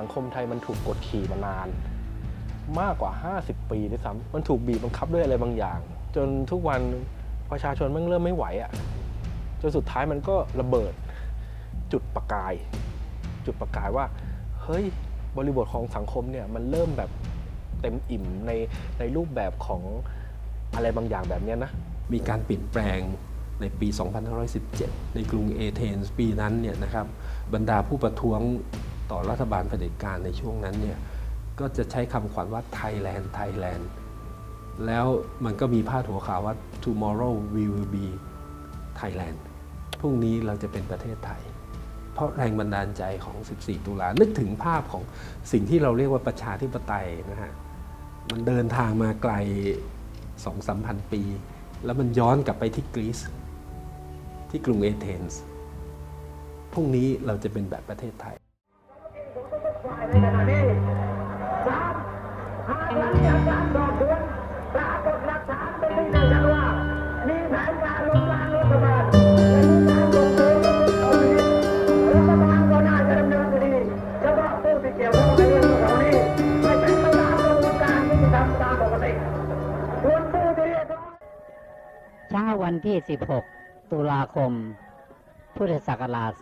สังคมไทยมันถูกกดขี่มานาน มากกว่า 50 ปีด้วยซ้ำมันถูกบีบบังคับด้วยอะไรบางอย่าง จนทุกวันประชาชนมันเริ่มไม่ไหวอะ่ะจนสุดท้ายมันก็ระเบิดจุดประกาย จุดประกายว่า เฮ้ยบริบทของสังคมเนี่ยมันเริ่มแบบเต็มอิ่มในในรูปแบบของอะไรบางอย่างแบบนี้นะ มีการเปลี่ยนแปลงในปี 2517 ในกรุงเอเธนส์ปีนั้นเนี่ยนะครับบรรดาผู้ประท้วง ต่อรัฐบาลเผด็จการในช่วงนั้นเนี่ยก็จะใช้คำขวัญว่า Thailand Thailand แล้วมันก็มีพาดหัวข่าวว่า tomorrow we will be Thailand พรุ่งนี้เราจะเป็นประเทศไทย เพราะแรงบันดาลใจของ 14 ตุลา นึกถึงภาพของสิ่งที่เราเรียกว่าประชาธิปไตยนะฮะ มันเดินทางมาไกลสองสามพันปี แล้วมันย้อนกลับไปที่กรีซ ที่กรุงเอเธนส์ พรุ่งนี้เราจะเป็นแบบประเทศไทย 16 ตุลาคม พุทธศักราช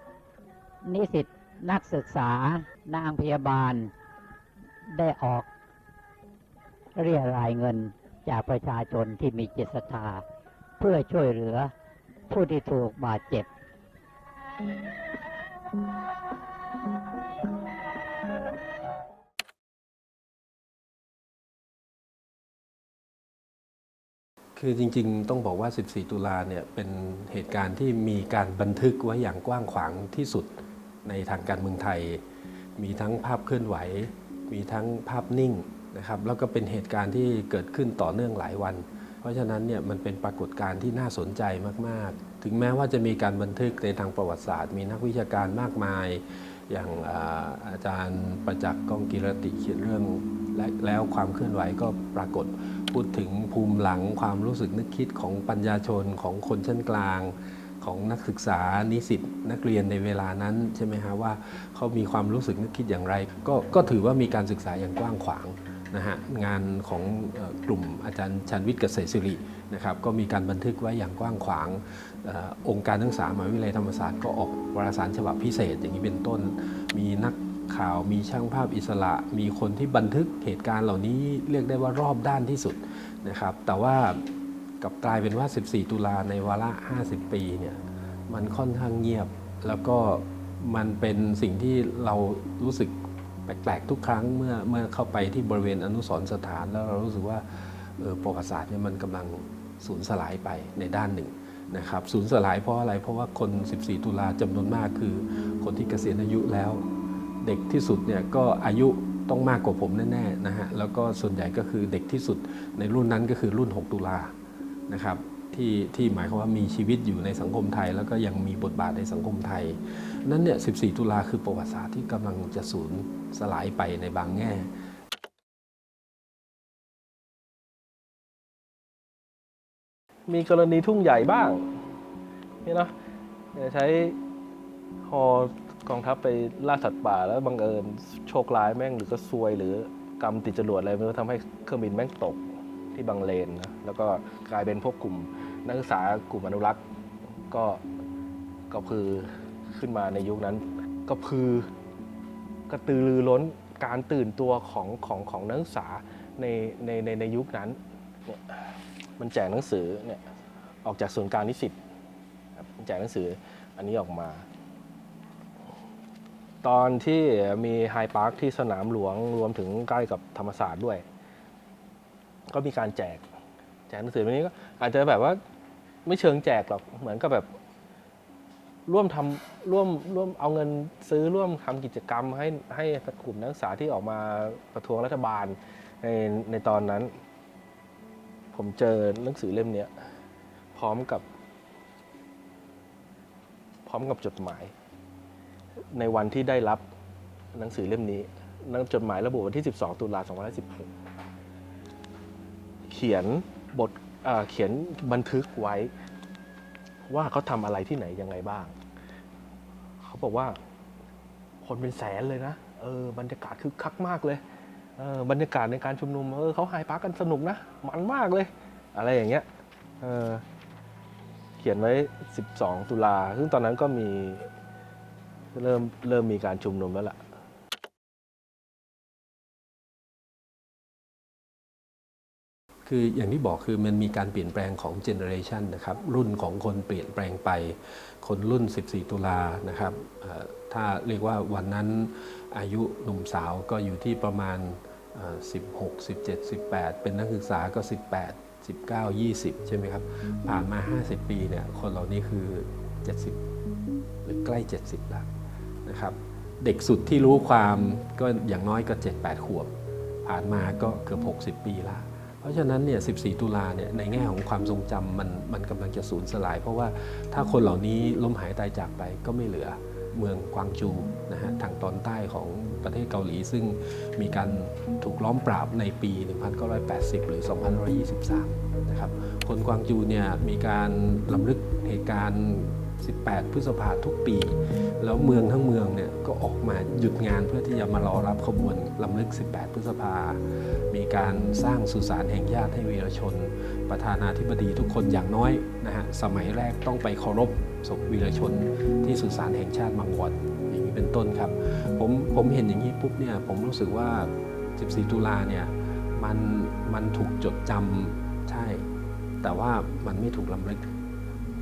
2516 นิสิตนักศึกษานางพยาบาล ได้ออกเรียรายเงินจากประชาชนที่มีจิตศรัทธาเพื่อช่วยเหลือผู้ที่ถูกบาดเจ็บ คือจริงๆ ต้องบอกว่า 14 ตุลาเนี่ยเป็นเหตุการณ์ที่มีการบันทึกไว้อย่างกว้างขวางที่สุดในทางการเมืองไทย มีทั้งภาพเคลื่อนไหว มีทั้งภาพนิ่งนะครับแล้วก็เป็นเหตุการณ์ที่เกิดขึ้นต่อเนื่องหลายวัน เพราะฉะนั้นเนี่ยมันเป็นปรากฏการณ์ที่น่าสนใจมากๆ ถึงแม้ว่าจะมีการบันทึกในทางประวัติศาสตร์ มีนักวิชาการมากมาย อย่างอาจารย์ประจักษ์ก้องกิรติเขียนเรื่องและแล้วความเคลื่อนไหวก็ปรากฏ พูดถึงภูมิหลังความรู้สึกนึกคิดของปัญญาชนของคนชั้นกลาง ของนักศึกษานิสิตนักเรียนในเวลานั้นใช่ไหมฮะว่าเขามีความรู้สึกนึกคิดอย่างไร ก็ก็ถือว่ามีการศึกษาอย่างกว้างขวางนะฮะงานของกลุ่มอาจารย์ชันวิทย์เกษตรศิรินะครับก็มีการบันทึกไว้อย่างกว้างขวางออองค์การนักศึกษามหาวิทยาลัยธรรมศาสตร์ก็ออกวารสารฉบับพิเศษอย่างนี้เป็นต้น มีนัก ข่าว มีช่างภาพอิสระ มีคนที่บันทึกเหตุการณ์เหล่านี้เรียกได้ว่ารอบด้านที่สุดนะครับ แต่ว่ากับกลายเป็นว่า 14 ตุลาในวาระ 50 ปีเนี่ยมันค่อนข้างเงียบ แล้วก็มันเป็นสิ่งที่เรารู้สึกแปลกๆทุกครั้งเมื่อเมื่อเข้าไปที่บริเวณอนุสรณ์สถาน แล้วเรารู้สึกว่าออประวัติศาสตร์เนี่ยมันกำลังสูญสลายไปในด้านหนึ่งนะครับสูญสลายเพราะอะไรเพราะว่าคน 14 ตุลาจำนวนมากคือคนที่เกษียณอายุแล้ว เด็กที่สุดเนี่ยก็อายุต้องมากกว่าผมแน่ๆนะฮะแล้วก็ส่วนใหญ่ก็คือเด็กที่สุดในรุ่นนั้นก็คือรุ่น 6 ตุลานะครับที่ที่หมายความว่ามีชีวิตอยู่ในสังคมไทย แล้วก็ยังมีบทบาทในสังคมไทย นั้นเนี่ย 14 ตุลาคือประวัติศาสตร์ที่กำลังจะสูญสลายไปในบางแง่มีกรณีทุ่งใหญ่บ้างนี่เนาะใช้ฮอ กองทัพไปล่าสัตว์ป่าแล้วบังเอิญโชคร้ายแม่งหรือก็ซวยหรือกรรมติดจรวดอะไรไม่รู้ทำให้เครื่องบินแม่งตกที่บางเลนนะแล้วก็กลายเป็นพวกกลุ่มนักศึกษากลุ่มอนุรักษ์ก็ก็พือขึ้นมาในยุคนั้น ก็พือกระตือรือร้นการตื่นตัวของของของนักศึกษาในในในในยุคนั้นเนี่ยมันแจกหนังสือเนี่ยออกจากศูนกลางนิสิตแจกหนังสืออันนี้ออกมา ตอนที่มีไฮพาร์คที่สนามหลวงรวมถึงใกล้กับธรรมศาสตร์ด้วย ก็มีการแจก แจกหนังสือแบบนี้ก็อาจจะแบบว่าไม่เชิงแจกหรอกเหมือนกับแบบ ร่วมทำร่วมร่วมเอาเงินซื้อร่วมทำกิจกรรมให้ให้กลุ่มนักศึกษาที่ออกมาประท้วงรัฐบาลในในตอนนั้น ผมเจอหนังสือเล่มนี้พร้อมกับ พร้อมกับจดหมาย ในวันที่ได้รับหนังสือเล่มนี้หนังจดหมายระบุวันที่ 12 ตุลา2516 เขียนบทเขียนบันทึกไว้ ว่าเขาทำอะไรที่ไหนยังไงบ้าง เขาบอกว่าคนเป็นแสนเลยนะ เออบรรยากาศคึกคักมากเลยเออบรรยากาศในการชุมนุมเออเขาไฮปาร์กันสนุกนะ มันมากเลย อะไรอย่างเงี้ยเออเขียนไว้ 12 ตุลาซึ่งตอนนั้นก็มี เริ่มเริ่มมีการชุมนุมแล้วล่ะคืออย่างที่บอกคือมันมีการเปลี่ยนแปลงของเจเนอเรชันนะครับรุ่นของคนเปลี่ยนแปลงไป คนรุ่น 14 ตุลานะครับถ้าเรียกว่าวันนั้นอายุหนุ่มสาวก็อยู่ที่ประมาณ 16 17 18 เป็นนักศึกษาก็ 18 19 20 ใช่ไหมครับ ผ่านมา 50 ปีเนี่ยคนเหล่านี้คือ 70 หรือใกล้ 70แล้ว นะครับ เด็กสุดที่รู้ความก็อย่างน้อยก็ 7-8 ขวบ ผ่านมาก็เกือบ 60 ปีละเพราะฉะนั้นเนี่ย 14 ตุลาเนี่ยในแง่ของความทรงจำมันมันกำลังจะสูญสลาย เพราะว่าถ้าคนเหล่านี้ล้มหายตายจากไปก็ไม่เหลือเมืองกวางจูนะฮะทางตอนใต้ของประเทศเกาหลี ซึ่งมีการถูกล้อมปราบในปี 1980 หรือ 2523 นะครับ คนกวางจูเนี่ยมีการลำลึกเหตุการณ์ 18 พฤษภาทุกปี แล้วเมืองทั้งเมืองเนี่ยก็ออกมาหยุดงานเพื่อที่จะมารอรับขบวนลำลึก 18 พฤษภา มีการสร้างสุสานแห่งญาติให้วีรชน ประธานาธิบดีทุกคนอย่างน้อยนะฮะสมัยแรกต้องไปเคารพศพวีรชนที่สุสานแห่งชาติบางวอนอย่างนี้เป็นต้นครับ ผมผมเห็นอย่างนี้ปุ๊บเนี่ยผมรู้สึกว่า 14 ตุลาเนี่ยมันมันถูกจดจำใช่ แต่ว่ามันไม่ถูกลำลึก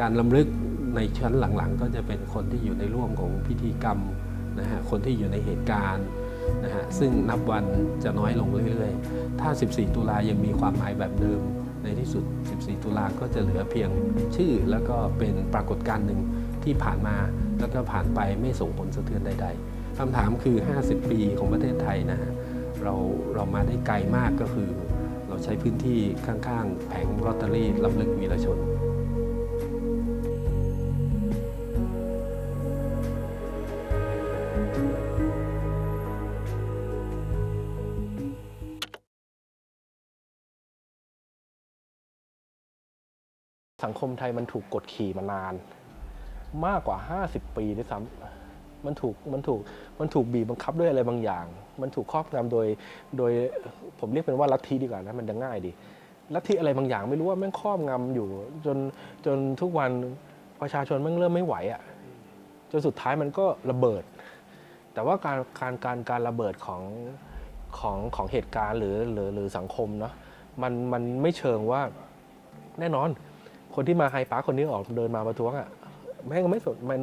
การลำลึก ในชั้นหลังๆ ก็จะเป็นคนที่อยู่ในร่วมของพิธีกรรมนะฮะคนที่อยู่ในเหตุการณ์นะฮะซึ่งนับวันจะน้อยลงเรื่อยๆ ถ้า 14 ตุลายังมีความหมายแบบเดิม ในที่สุด 14 ตุลาก็จะเหลือเพียงชื่อ แล้วก็เป็นปรากฏการณ์หนึ่งที่ผ่านมาแล้วก็ผ่านไปไม่ส่งผลสะเทือนใด ๆคำถามคือ 50 ปีของประเทศไทยนะฮะเราเรามาได้ไกลมากก็คือ เราใช้พื้นที่ข้างๆ แผงลอตเตอรี่ลำลึกวีรชน สังคมไทยมันถูกกดขี่มานาน มากกว่า 50 ปีด้วยซ้ำมันถูกมันถูกมันถูกบีบบังคับด้วยอะไรบางอย่าง มันถูกครอบงำโดยโดยผมเรียกเป็นว่าลัทธิดีกว่านะมันจะง่ายดีลัทธิอะไรบางอย่างไม่รู้ว่าแม่งครอบงำอยู่ จนจนทุกวันประชาชนแม่งเริ่มไม่ไหวอะ่ะจนสุดท้ายมันก็ระเบิด แต่ว่าการการการการระเบิดของของของเหตุการณ์หรือหรือหรือสังคมเนาะมันมันไม่เชิงว่าแน่นอน คนที่มาไฮปาร์คคนนี้ออกเดินมาประท้วงอะแม่งไม่สนมัน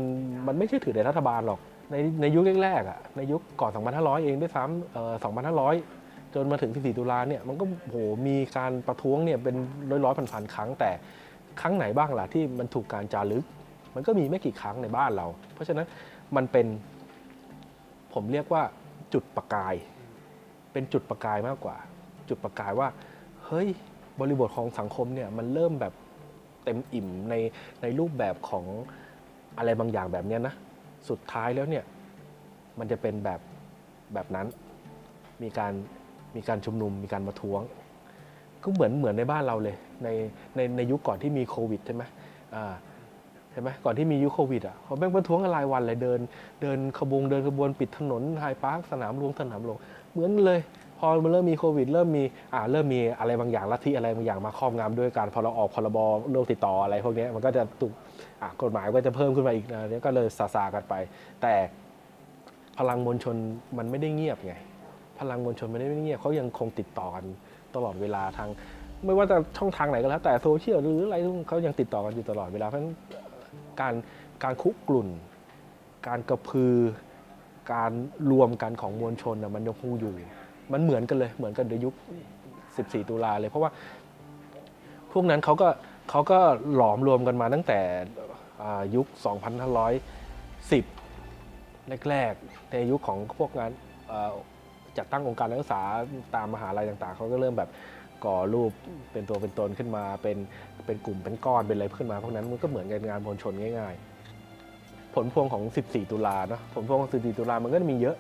มันไม่ใช่ถือในรัฐบาลหรอก ในในยุคแรกๆอะในยุคก่อน 2500 เองด้วยซ้ำเอ่อ2500 จนมาถึง 14 ตุลาเนี่ยมันก็โหมีการประท้วงเนี่ยเป็นร้อยๆพันๆครั้งแต่ครั้งไหนบ้างล่ะที่มันถูกการจารึก มันก็มีไม่กี่ครั้งในบ้านเรา เพราะฉะนั้นมันเป็นผมเรียกว่าจุดประกาย เป็นจุดประกายมากกว่า จุดประกายว่า เฮ้ยบริบทของสังคมเนี่ยมันเริ่มแบบ เต็มอิ่มในในรูปแบบของอะไรบางอย่างแบบเนี้ยนะ สุดท้ายแล้วเนี่ยมันจะเป็นแบบแบบนั้น มีการมีการชุมนุมมีการประท้วง ก็เหมือนเหมือนในบ้านเราเลย ในในในยุคก่อนที่มีโควิดใช่ไหมอ่าใช่ไหมก่อนที่มียุคโควิดอะเขาแม่งประท้วงกันรายวันเลยเดิน เดินขบวงเดินขบวนปิดถนนไฮพาร์คสนามหลวงสนามหลวงเหมือนเลย พอมันเริ่มมีโควิด เริ่มมีอ่าเริ่มมีอะไรบางอย่างลัทธิอะไรบางอย่างมาครอบงำด้วยการพอเราออกพรบโรคติดต่ออะไรพวกนี้มันก็จะถูกอะกฎหมายก็จะเพิ่มขึ้นมาอีกนะเนี่ก็เลยซาซากันไป แต่พลังมวลชนมันไม่ได้เงียบไง พลังมวลชนมันไม่ได้เงียบเขายังคงติดต่อกันตลอดเวลาทาง ไม่ว่าจะช่องทางไหนก็แล้วแต่โซเชียลหรืออะไรเขายังติดต่อกันอยู่ตลอดเวลาเพราะฉะนั้นการการคุกรุ่น การกระพือ การรวมกันของมวลชนมันยังคงอยู่ มันเหมือนกันเลยเหมือนกันในยุค 14 ตุลาเลย เพราะว่าพวกนั้นเขาก็เขาก็หลอมรวมกันมาตั้งแต่ยุค 2510 แรกๆ ในยุคของพวกงานเอ่อจัดตั้งองค์การนักศึกษาตามมหาลัยต่าง ๆ เขาก็เริ่มแบบก่อรูปเป็นตัวเป็นตนขึ้นมา เป็นเป็นกลุ่มเป็นก้อนเป็นอะไรขึ้นมาพวกนั้นมันก็เหมือนกันงานมวลชนง่าย ๆ ผลพวงของ 14 ตุลาเนาะผลพวงของ 14 ตุลามันก็มีเยอะ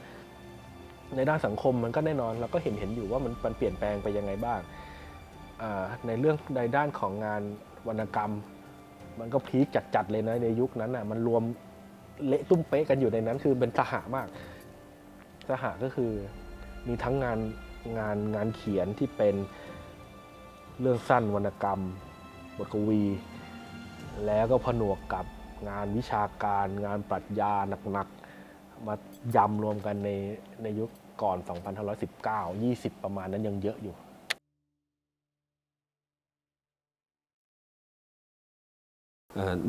ในด้านสังคมมันก็แน่นอนเราก็เห็นเห็นอยู่ว่ามันมันเปลี่ยนแปลงไปยังไงบ้าง ในเรื่องในด้านของงานวรรณกรรม มันก็พีคจัดๆเลยนะในยุคนั้นอะมันรวมเละตุ้มเป๊ะกันอยู่ในนั้นคือเป็นสหามากสหะก็คือมีทั้งงานงานงานเขียนที่เป็นเรื่องสั้นวรรณกรรม บทกวี แล้วก็ผนวกกับงานวิชาการ งานปรัชญาหนักๆมา ยำรวมกันในในยุคก่อน 2519 20 ประมาณนั้นยังเยอะอยู่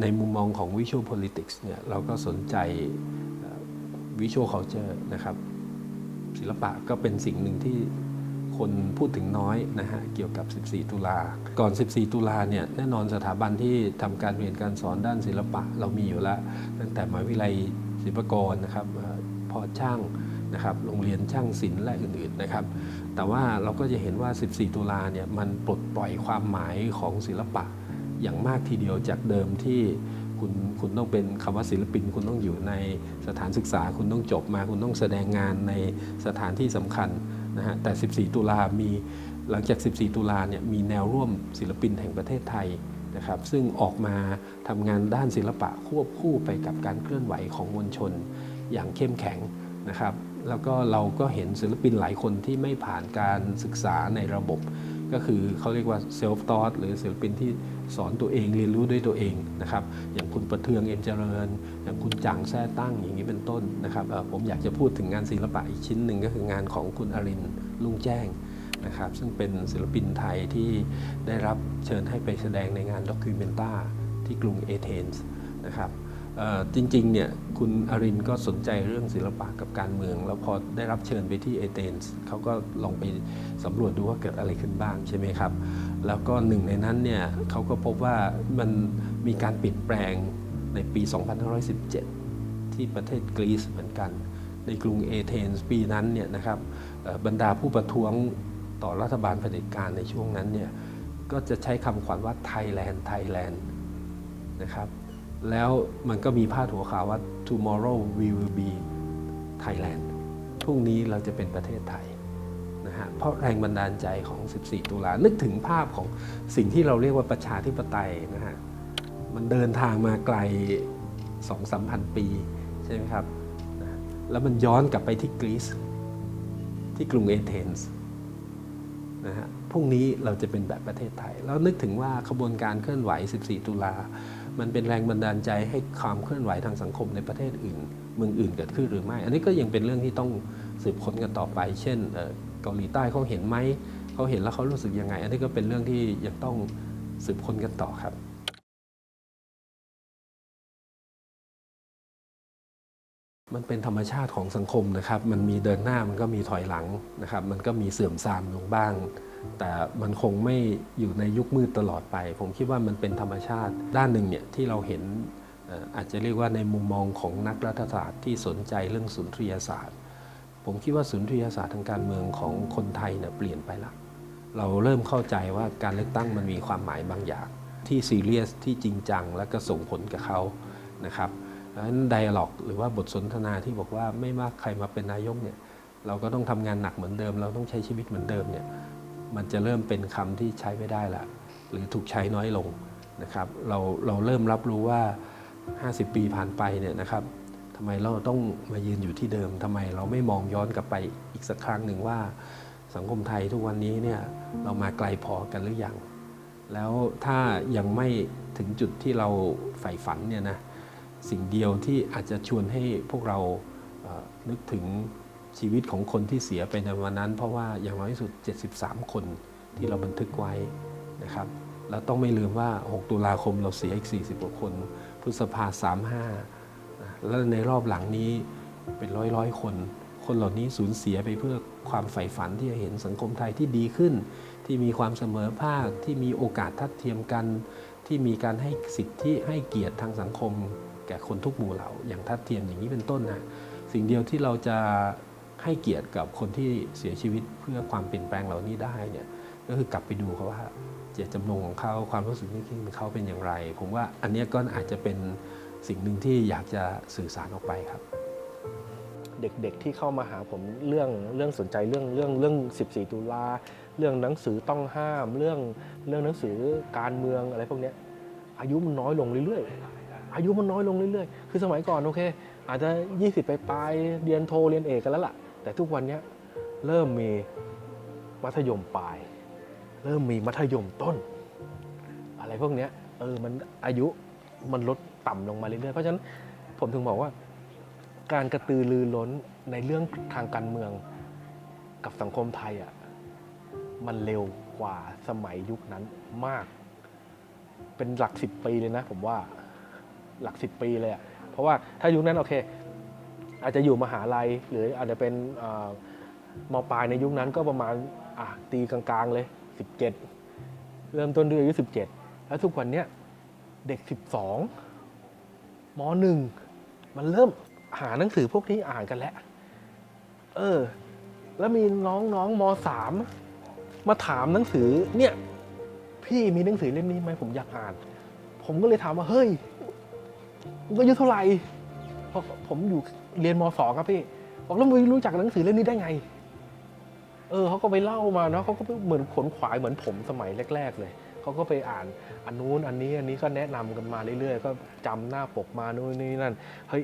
ในมุมมองของ Visual Politics เนี่ยเราก็สนใจ Visual Culture นะครับ ศิลปะก็เป็นสิ่งหนึ่งที่คนพูดถึงน้อยนะฮะ เกี่ยวกับ 14 ตุลา ก่อน 14 ตุลาเนี่ยแน่นอนสถาบันที่ทำการเรียนการสอนด้านศิลปะเรามีอยู่แล้ว ตั้งแต่มหาวิทยาลัยศิลปากรนะครับ พอช่างนะครับโรงเรียนช่างศิลป์และอื่นๆนะครับ แต่ว่าเราก็จะเห็นว่า 14 ตุลาเนี่ยมันปลดปล่อยความหมายของศิลปะอย่างมากทีเดียวจากเดิมที่คุณคุณต้องเป็นคำว่าศิลปิน คุณต้องอยู่ในสถานศึกษา คุณต้องจบมา คุณต้องแสดงงานในสถานที่สำคัญนะฮะแต่ 14 ตุลามีหลังจาก 14 ตุลาเนี่ยมีแนวร่วมศิลปินแห่งประเทศไทยนะครับซึ่งออกมาทำงานด้านศิลปะควบคู่ไปกับการเคลื่อนไหวของมวลชน อย่างเข้มแข็งนะครับ แล้วก็เราก็เห็นศิลปินหลายคนที่ไม่ผ่านการศึกษาในระบบ ก็คือเขาเรียกว่า self taught หรือศิลปินที่สอนตัวเองเรียนรู้ด้วยตัวเองนะครับ อย่างคุณประเทืองเอ็มเจริญ อย่างคุณจังแท้ตั้งอย่างนี้เป็นต้นนะครับผมอยากจะพูดถึงงานศิลปะอีกชิ้นหนึ่งก็คืองานของคุณอรินลุงแจ้งนะครับซึ่งเป็นศิลปินไทยที่ได้รับเชิญให้ไปแสดงในงานด็อกิเมนต้าที่กรุงเอเธนส์นะครับ จริงๆเนี่ยคุณอรินก็สนใจเรื่องศิลปะกับการเมือง แล้วพอได้รับเชิญไปที่เอเธนส์เขาก็ลองไปสำรวจดูว่าเกิดอะไรขึ้นบ้างใช่ไหมครับ แล้วก็หนึ่งในนั้นเนี่ยเขาก็พบว่ามันมีการเปลี่ยนแปลงในปี 2517 ที่ประเทศกรีซเหมือนกัน ในกรุงเอเธนส์ปีนั้นเนี่ยนะครับบรรดาผู้ประท้วงต่อรัฐบาลเผด็จการในช่วงนั้นเนี่ยก็จะใช้คำขวัญว่าไทยแลนด์ไทยแลนด์นะครับ แล้วมันก็มีพาดหัวข่าวว่า tomorrow we will be Thailand พรุ่งนี้เราจะเป็นประเทศไทยนะฮะเพราะแรงบันดาลใจของ 14 ตุลา นึกถึงภาพของสิ่งที่เราเรียกว่าประชาธิปไตยนะฮะ มันเดินทางมาไกล 2 3พันปี ใช่ไหมครับนะแล้วมันย้อนกลับไปที่กรีซที่กรุงเอเธนส์นะฮะพรุ่งนี้เราจะเป็นแบบประเทศไทย แล้วนึกถึงว่าขบวนการเคลื่อนไหว 14 ตุลา มันเป็นแรงบันดาลใจให้ความเคลื่อนไหวทางสังคมในประเทศอื่น เมืองอื่นเกิดขึ้นหรือไม่ อันนี้ก็ยังเป็นเรื่องที่ต้องสืบค้นกันต่อไป เช่นเกาหลีใต้เขาเห็นไหมเขาเห็นแล้วเขารู้สึกยังไง อันนี้ก็เป็นเรื่องที่ยังต้องสืบค้นกันต่อครับมันเป็นธรรมชาติของสังคมนะครับ มันมีเดินหน้ามันก็มีถอยหลังนะครับ มันก็มีเสื่อมทรามลงบ้าง แต่มันคงไม่อยู่ในยุคมืดตลอดไป ผมคิดว่ามันเป็นธรรมชาติด้านหนึ่งเนี่ยที่เราเห็นอาจจะเรียกว่าในมุมมองของนักรัฐศาสตร์ที่สนใจเรื่องสุนทรียศาสตร์ ผมคิดว่าสุนทรียศาสตร์ทางการเมืองของคนไทยเนี่ยเปลี่ยนไปละเราเริ่มเข้าใจว่าการเลือกตั้งมันมีความหมายบางอย่าง ที่ซีเรียสที่จริงจัง และก็ส่งผลกับเขานะครับดังนั้นไดอะล็อกหรือว่าบทสนทนาที่บอกว่าไม่ว่าใครมาเป็นนายกเนี่ยเราก็ต้องทำงานหนักเหมือนเดิม เราต้องใช้ชีวิตเหมือนเดิมเนี่ย มันจะเริ่มเป็นคำที่ใช้ไม่ได้ละหรือถูกใช้น้อยลงนะครับเราเราเริ่มรับรู้ว่า 50 ปีผ่านไปเนี่ยนะครับทำไมเราต้องมายืนอยู่ที่เดิมทำไมเราไม่มองย้อนกลับไปอีกสักครั้งหนึ่งว่า สังคมไทยทุกวันนี้เนี่ยเรามาไกลพอกันหรือยังแล้วถ้ายังไม่ถึงจุดที่เราใฝ่ฝันเนี่ยนะสิ่งเดียวที่อาจจะชวนให้พวกเรานึกถึง ชีวิตของคนที่เสียไปในวันนั้น เพราะว่าอย่างน้อยที่สุด 73 คนที่เราบันทึกไว้นะครับแล้วต้องไม่ลืมว่า 6 ตุลาคมเราเสียอีก 40กว่าคน พฤษภา 35 แล้วในรอบหลังนี้เป็นร้อยร้อยคน คนเหล่านี้สูญเสียไปเพื่อความใฝ่ฝันที่จะเห็นสังคมไทยที่ดีขึ้น ที่มีความเสมอภาค ที่มีโอกาสทัดเทียมกัน ที่มีการให้สิทธิให้เกียรติทางสังคม แก่คนทุกหมู่เหล่าอย่างทัดเทียมอย่างนี้เป็นต้นนะ สิ่งเดียวที่เราจะ ให้เกียรติกับคนที่เสียชีวิตเพื่อความเปลี่ยนแปลงเหล่านี้ได้เนี่ยก็คือกลับไปดูเขาว่าเจตจำนงของเขาความรู้สึกนึกคิดของเขาเป็นอย่างไร ผมว่าอันนี้ก็อาจจะเป็นสิ่งหนึ่งที่อยากจะสื่อสารออกไปครับ เด็กๆที่เข้ามาหาผมเรื่องเรื่องสนใจเรื่องเรื่องเรื่อง 14 ตุลาเรื่องหนังสือต้องห้าม เรื่องเรื่องหนังสือการเมืองอะไรพวกนี้อายุมันน้อยลงเรื่อยๆ อายุมันน้อยลงเรื่อยๆ คือสมัยก่อนโอเค อาจจะ 20 ไปปลายเรียนโทเรียนเอกกันแล้วล่ะ แต่ทุกวันนี้เริ่มมีมัธยมปลาย เริ่มมีมัธยมต้น อะไรพวกนี้เออมันอายุมันลดต่ำลงมาเรื่อยๆ เพราะฉะนั้นผมถึงบอกว่า การกระตือรือร้นในเรื่องทางการเมืองกับสังคมไทยอะมันเร็วกว่าสมัยยุคนั้นมาก เป็นหลักสิบปีเลยนะผมว่าหลักสิบปีเลยอะเพราะว่าถ้ายุคนั้นโอเค อาจจะอยู่มหาลัย หรืออาจจะเป็นมปลายในยุคนั้นก็ประมาณตีกลางๆเลย 17 เริ่มต้นด้วยอายุ 17 แล้วทุกวันเนี้ยเด็ก 12มหนึ่งมันเริ่มหาหนังสือพวกนี้อ่านกันแล้ว เออ แล้วมีน้องๆมสามมาถามหนังสือเนี่ย พี่มีหนังสือเล่มนี้ไหมผมอยากอ่าน ผมก็เลยถามว่าเฮ้ยมึงก็อายุเท่าไหร่ เพราะผมอยู่เรียนมสองครับพี่บอกแล้วมึงรู้จักหนังสือเล่มนี้ได้ไง เออเขาก็ไปเล่ามาเนาะเขาก็เหมือนขนขวายเหมือนผมสมัยแรก ๆ เลยเขาก็ไปอ่านอันนู้นอันนี้อันนี้ก็แนะนำกันมาเรื่อยๆ ก็จำหน้าปกมานู่นนี่นั่นเฮ้ย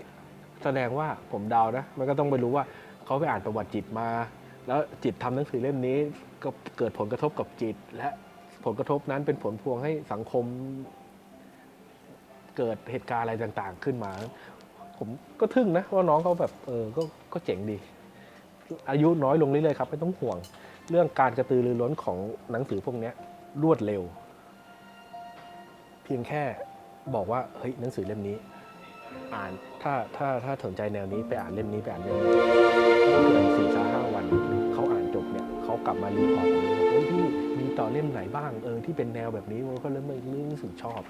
แสดงว่าผมเดานะมันก็ต้องไปรู้ว่าเขาไปอ่านประวัติจิตมา แล้วจิตทำหนังสือเล่มนี้ก็เกิดผลกระทบกับจิต และผลกระทบนั้นเป็นผลพวงให้สังคมเกิดเหตุการณ์อะไรต่างๆ ขึ้นมา ผมก็ทึ่งนะว่าน้องเขาแบบเออก็ก็เจ๋งดี อายุน้อยลงเรื่อยๆครับไม่ต้องห่วง เรื่องการกระตือรือร้นของหนังสือพวกนี้รวดเร็ว เพียงแค่บอกว่าเฮ้ยหนังสือเล่มนี้ อ่านถ้าถ้าถ้าสนใจแนวนี้ไปอ่านเล่มนี้ไปอ่านเล่มนี้ไม่เกินสี่ห้าวันเขาอ่านจบเนี่ยเขากลับมารีพอร์ตผมเลยว่าเฮ้ยพี่มีต่อเล่มไหนบ้างเออที่เป็นแนวแบบนี้มันก็เริ่มรู้สึกชอบ